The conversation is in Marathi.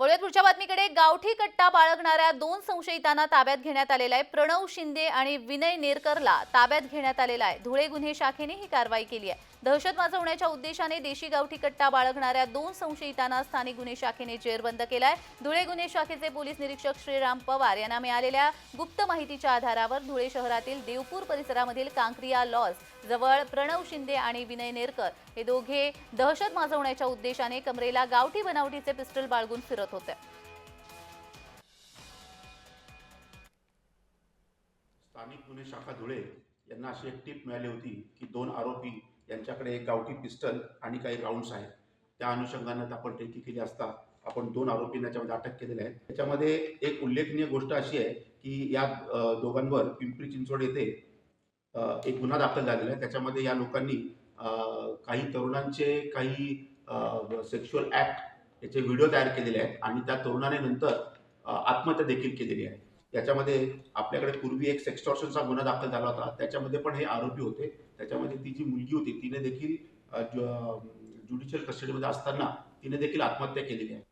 वळूयात पुढच्या बातमीकडे. गावठी कट्टा बाळगणाऱ्या दोन संशयितांना ताब्यात घेण्यात आलेला आहे. प्रणव शिंदे आणि विनय नेरकरला ताब्यात घेण्यात आलेला आहे. धुळे गुन्हे शाखेने ही कारवाई केली आहे. दहशत माजवण्याच्या उद्देशाने देशी गावठी कट्टा बाळगणाऱ्या दोन संशयितांना स्थानिक गुन्हे शाखेने जेरबंद केलाय. धुळे गुन्हे शाखेचे पोलीस निरीक्षक श्रीराम पवार यांना मिळालेल्या गुप्त माहितीच्या आधारावर धुळे शहरातील देवपूर परिसरामधील कांक्रिया लॉज जवळ प्रणव शिंदे आणि विनय नेरकर हे दोघे दहशत माजवण्याच्या उद्देशाने कमरेला गावठी बनावटीचे पिस्टल बाळगून फिरत होते स्थानिक गुन्हे शाखा धुळे यांना अशी एक टीप मिळाली होती की दोन आरोपी यांच्याकडे एक गावठी पिस्टल आणि काही राऊंड्स आहेत. त्या अनुषंगानं आपण टेकी केली असता आपण दोन आरोपींना याच्यामध्ये अटक केलेल्या आहेत त्याच्यामध्ये एक उल्लेखनीय गोष्ट अशी आहे की या दोघांवर पिंपरी चिंचवड येथे एक गुन्हा दाखल झालेला आहे. त्याच्यामध्ये या लोकांनी काही तरुणांचे काही सेक्शुअल ॲक्ट याचे व्हिडिओ तयार केलेले आहेत आणि त्या तरुणाने नंतर आत्महत्या देखील केलेली आहे. त्याच्यामध्ये आपल्याकडे पूर्वी एक सेक्स्टॉर्शनचा गुन्हा दाखल झाला होता. त्याच्यामध्ये पण हे आरोपी होते. त्याच्यामध्ये ती जी मुलगी होती तिने देखील ज्युडिशियल कस्टडीमध्ये असताना तिने देखील आत्महत्या केलेली आहे.